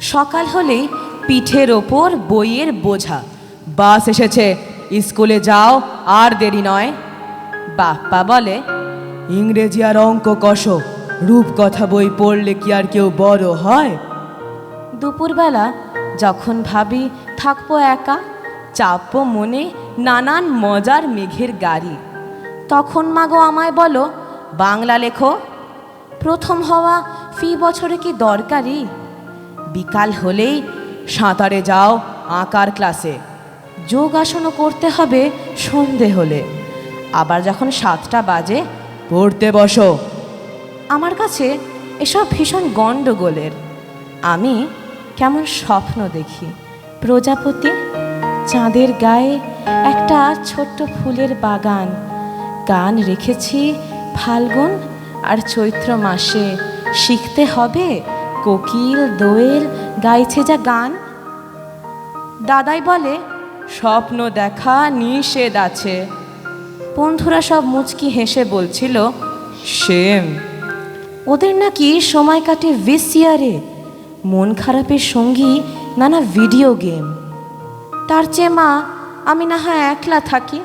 সকাল হলেই পিঠের ওপর বইয়ের বোঝা। বাস এসেছে, স্কুলে যাও, আর দেরি নয়। বাপ্পা বলে, ইংরেজি আর অঙ্ক কষো, রূপকথা বই পড়লে কি আর কেউ বড় হয়? দুপুরবেলা যখন ভাবি, থাকব একা, চাপবো মনে নানান মজার মেঘের গাড়ি। তখন মাগো আমায় বলো, বাংলা লেখো। প্রথম হওয়া ফি বছরে কি দরকারি? বিকাল হলেই সাঁতারে যাও আঁকার ক্লাসে। যোগাসনও করতে হবে সন্ধে হলে। আবার যখন সাতটা বাজে, পড়তে বসো। আমার কাছে এসব ভীষণ গণ্ডগোলের। আমি কেমন স্বপ্ন দেখি। প্রজাপতি চাঁদের গায়ে একটা ছোট্ট ফুলের বাগান। গান রেখেছি ফাল্গুন আর চৈত্র মাসে। শিখতে হবে কোকিল দোয়েল গাইছে যা গান। দাদাই বলে স্বপ্ন দেখা নিষেধ আছে। বন্ধুরা সব মুচকি হেসে বলছিল সেম। ওদের নাকি সময় কাটে ভিসিয়ারে মন খারাপের সঙ্গী নানা ভিডিও গেম। তার চেয়ে মা আমি না হয় একলা থাকি।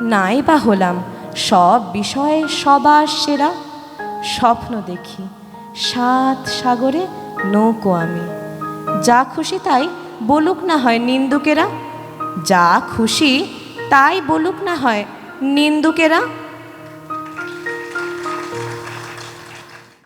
নাই বা হলাম সব বিষয়ে সবার সেরা। স্বপ্ন দেখি। সাত সাগরে নৌকো আমি। যা খুশি তাই বলুক না হয় নিন্দুকেরা। যা খুশি তাই বলুক না হয় নিন্দুকেরা।